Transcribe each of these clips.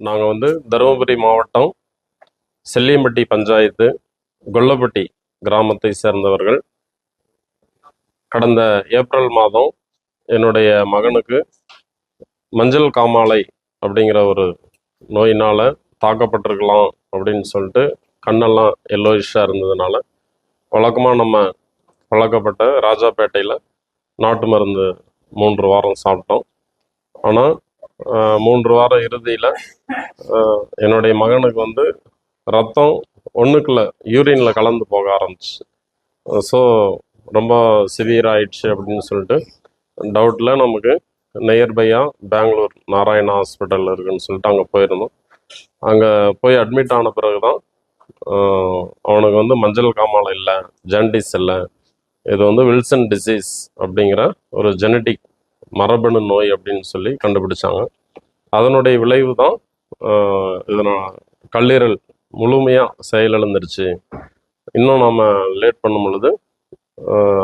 நாங்கள் வந்து தருமபுரி மாவட்டம் செல்லியம்பட்டி பஞ்சாயத்து கொல்லப்பட்டி கிராமத்தை சேர்ந்தவர்கள். கடந்த ஏப்ரல் மாதம் என்னுடைய மகனுக்கு மஞ்சள் காமாலை அப்படிங்கிற ஒரு நோயினால் தாக்கப்பட்டிருக்கலாம் அப்படின்னு சொல்லிட்டு கண்ணெல்லாம் எல்லோயிஷாக இருந்ததுனால வழக்கமாக நம்ம பழக்கப்பட்ட ராஜாப்பேட்டையில் நாட்டு மருந்து மூன்று வாரம் சாப்பிட்டோம். ஆனால் மூன்று வாரம் இறுதியில் என்னுடைய மகனுக்கு வந்து ரத்தம் ஒன்றுக்குள்ள யூரினில் கலந்து போக ஆரம்பிச்சு. ஸோ ரொம்ப சிவியர் ஆயிடுச்சு அப்படின்னு சொல்லிட்டு டவுட்டில் நமக்கு நியர்பையாக பெங்களூர் நாராயணா ஹாஸ்பிட்டல் இருக்குன்னு சொல்லிட்டு அங்கே போயிருந்தோம். அங்கே போய் அட்மிட் ஆன பிறகு தான் அவனுக்கு வந்து மஞ்சள் காமாலை இல்லை ஜாண்டிஸ் இல்லை இது வந்து வில்சன் டிசீஸ் அப்படிங்கிற ஒரு ஜெனட்டிக் மரபணு நோய் அப்படின்னு சொல்லி கண்டுபிடிச்சாங்க. அதனுடைய விளைவு தான் இதனால் கல்லீரல் முழுமையாக செயலிழந்துருச்சு. இன்னும் நம்ம லேட் பண்ணும் பொழுது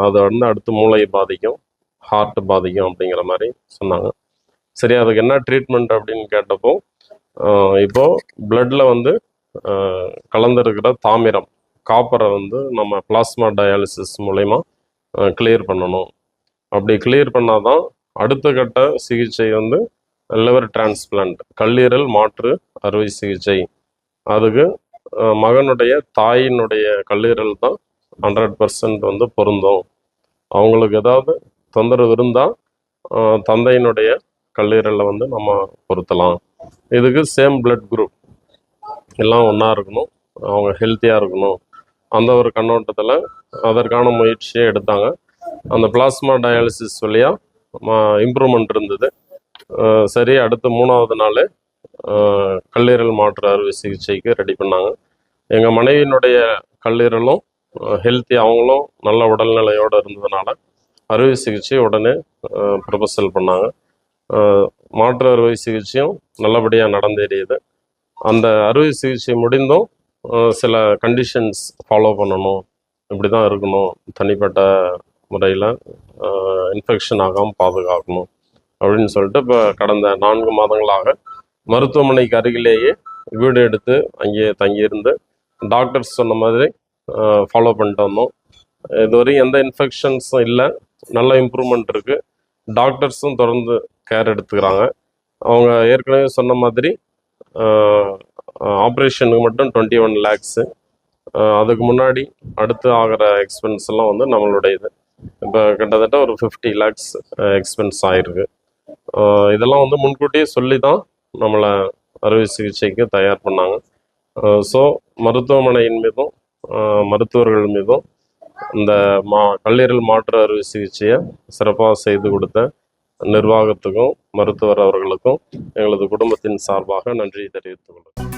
அதை வந்து அடுத்து மூளை பாதிக்கும் ஹார்ட் பாதிக்கும் அப்படிங்கிற மாதிரி சொன்னாங்க. சரி அதுக்கு என்ன ட்ரீட்மெண்ட் அப்படின்னு கேட்டப்போ இப்போது பிளட்டில் வந்து கலந்துருக்கிற தாமிரம் காப்பரை வந்து நம்ம பிளாஸ்மா டயாலிசிஸ் மூலயமா கிளியர் பண்ணணும். அப்படி கிளியர் பண்ணாதான் அடுத்த கட்ட சிகிச்சை வந்து லிவர் டிரான்ஸ்பிளான்ட் கல்லீரல் மாற்று அறுவை சிகிச்சை. அதுக்கு மகனுடைய தாயினுடைய கல்லீரல் தான் ஹண்ட்ரட் பர்சன்ட் வந்து பொருந்தும். அவங்களுக்கு ஏதாவது தொந்தரவு இருந்தால் தந்தையினுடைய கல்லீரலை வந்து நம்ம பொருத்தலாம். இதுக்கு சேம் பிளட் குரூப் எல்லாம் ஒன்றா இருக்கணும். அவங்க ஹெல்த்தியாக இருக்கணும். அந்த ஒரு கண்ணோட்டத்தில் அதற்கான முயற்சியை எடுத்தாங்க. அந்த பிளாஸ்மா டயாலிசிஸ் வழியாக இம்ப்ரூவ்மெண்ட் இருந்தது. சரி அடுத்த மூணாவது நாள் கல்லீரல் மாற்று அறுவை சிகிச்சைக்கு ரெடி பண்ணாங்க. எங்கள் மனைவியினுடைய கல்லீரலும் ஹெல்த்தி அவங்களும் நல்ல உடல்நிலையோடு இருந்ததுனால அறுவை சிகிச்சை உடனே ப்ரொபசல் பண்ணாங்க. மாற்று அறுவை சிகிச்சையும் நல்லபடியாக நடந்தேறியது. அந்த அறுவை சிகிச்சை முடிந்தும் சில கண்டிஷன்ஸ் ஃபாலோ பண்ணணும் இப்படி தான் இருக்கணும் தனிப்பட்ட முறையில். இன்ஃபெக்ஷன் ஆகாமல் பாதுகாக்கணும் அப்படின்னு சொல்லிட்டு இப்போ கடந்த நான்கு மாதங்களாக மருத்துவமனைக்கு அருகிலேயே வீடு எடுத்து அங்கேயே தங்கியிருந்து டாக்டர்ஸ் சொன்ன மாதிரி ஃபாலோ பண்ணிட்டு வந்தோம். இதுவரையும் எந்த இன்ஃபெக்ஷன்ஸும் இல்லை. நல்ல இம்ப்ரூவ்மெண்ட் இருக்குது டாக்டர்ஸும் தொடர்ந்து கேர் எடுத்துக்கிறாங்க. அவங்க ஏற்கனவே சொன்ன மாதிரி ஆப்ரேஷனுக்கு மட்டும் டுவெண்ட்டி ஒன் லேக்ஸு அதுக்கு முன்னாடி அடுத்து ஆகிற எக்ஸ்பென்ஸ் எல்லாம் வந்து நம்மளுடையது. இப்போ கிட்டத்தட்ட ஒரு ஃபிஃப்டி லேக்ஸ் எக்ஸ்பென்ஸ் ஆயிருக்கு. ஆஹ் இதெல்லாம் வந்து முன்கூட்டியே சொல்லி தான் நம்மளை அறுவை சிகிச்சைக்கு தயார் பண்ணாங்க. ஸோ மருத்துவமனையின் மீதும் ஆஹ் மருத்துவர்கள் மீதும் இந்த மா கல்லீரல் மாற்று அறுவை சிகிச்சையை சிறப்பாக செய்து கொடுத்த நிர்வாகத்துக்கும் மருத்துவர் அவர்களுக்கும் எங்களது குடும்பத்தின் சார்பாக நன்றி தெரிவித்துக் கொள்கிறேன்.